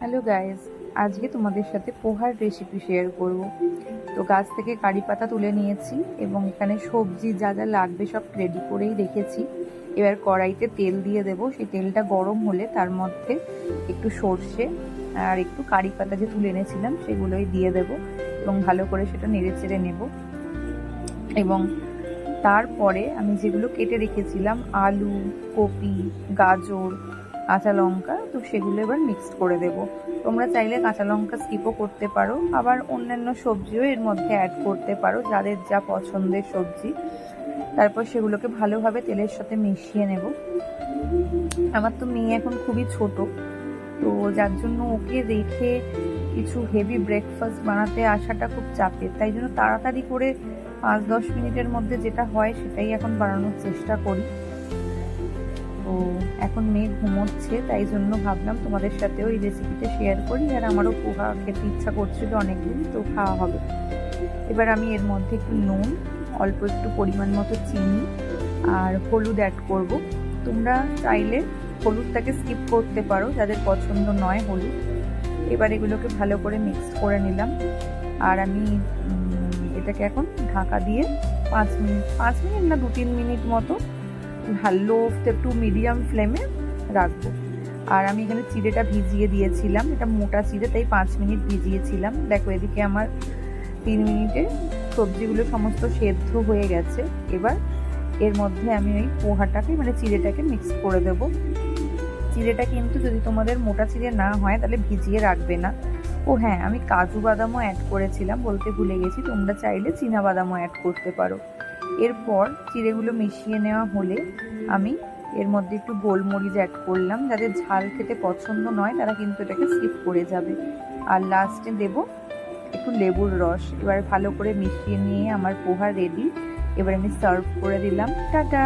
Hello guys, আজকে তোমাদের সাথে পোহার রেসিপি শেয়ার করব। তো গাছ থেকে কারি পাতা তুলে নিয়েছি এবং এখানে সবজি যা যা লাগবে সব রেডি করেই রেখেছি। এবার কড়াইতে তেল দিয়ে দেব। সেই তেলটা গরম হলে তার মধ্যে একটু সর্ষে আর একটু কারি পাতা যে তুলে এনেছিলাম, সেগুলোই দিয়ে দেব এবং ভালো করে সেটা নেড়ে চেড়ে নেব। এবং তারপরে আমি যেগুলো কেটে রেখেছিলাম, আলু, কপি, গাজর কাঁচা লঙ্কা, তো সেগুলো এবার মিক্সড করে দেব। তোমরা চাইলে কাঁচা লঙ্কা স্কিপও করতে পারো, আবার অন্যান্য সবজিও এর মধ্যে অ্যাড করতে পারো, যাদের যা পছন্দের সবজি। তারপর সেগুলোকে ভালোভাবে তেলের সাথে মিশিয়ে নেব। আমার তো মেয়ে এখন খুবই ছোট, তো যার জন্য ওকে রেখে কিছু হেভি ব্রেকফাস্ট বানাতে আসাটা খুব চাপের। তাই জন্য তাড়াতাড়ি করে পাঁচ দশ মিনিটের মধ্যে যেটা হয় সেটাই এখন বানানোর চেষ্টা করি। তো এখন মেয়ে ঘুমোচ্ছে, তাই জন্য ভাবলাম তোমাদের সাথেও এই রেসিপিটা শেয়ার করি। আর আমারও পোহা খেতে ইচ্ছা করছিল অনেকদিন, তো খাওয়া হবে। এবার আমি এর মধ্যে একটু নুন, অল্প একটু পরিমাণ মতো চিনি আর হলুদ অ্যাড করব। তোমরা চাইলে হলুদটাকে স্কিপ করতে পারো, যাদের পছন্দ নয় হলুদ। এবার এগুলোকে ভালো করে মিক্সড করে নিলাম। আর আমি এটাকে এখন ঢাকা দিয়ে পাঁচ মিনিট পাঁচ মিনিট না দু তিন মিনিট মতো লো টু মিডিয়াম ফ্লেমে রাখব। আর আমি এখানে চিড়েটা ভিজিয়ে দিয়েছিলাম, এটা মোটা চিড়ে, তাই পাঁচ মিনিট ভিজিয়েছিলাম। দেখো এদিকে আমার তিন মিনিটে সবজিগুলো সমস্ত সেদ্ধ হয়ে গেছে। এবার এর মধ্যে আমি ওই পোহাটাকে মানে চিড়েটাকে মিক্স করে দেবো। চিড়েটা কিন্তু যদি তোমাদের মোটা চিড়ে না হয়, তাহলে ভিজিয়ে রাখবে না। ও হ্যাঁ আমি কাজু বাদামও অ্যাড করেছিলাম, বলতে ভুলে গেছি। তোমরা চাইলে চীনা বাদামও অ্যাড করতে পারো। এরপর চিড়েগুলো মিশিয়ে নেওয়া হলে আমি এর মধ্যে একটু গোলমরিচ অ্যাড করলাম যাদের ঝাল খেতে পছন্দ নয়, তারা কিন্তু এটাকে স্কিপ করে যাবে। আর লাস্টে দেব একটু লেবুর রস। এবার ভালো করে মিশিয়ে নিয়ে আমার পোহা রেডি এবার আমি সার্ভ করে দিলাম। টাটা!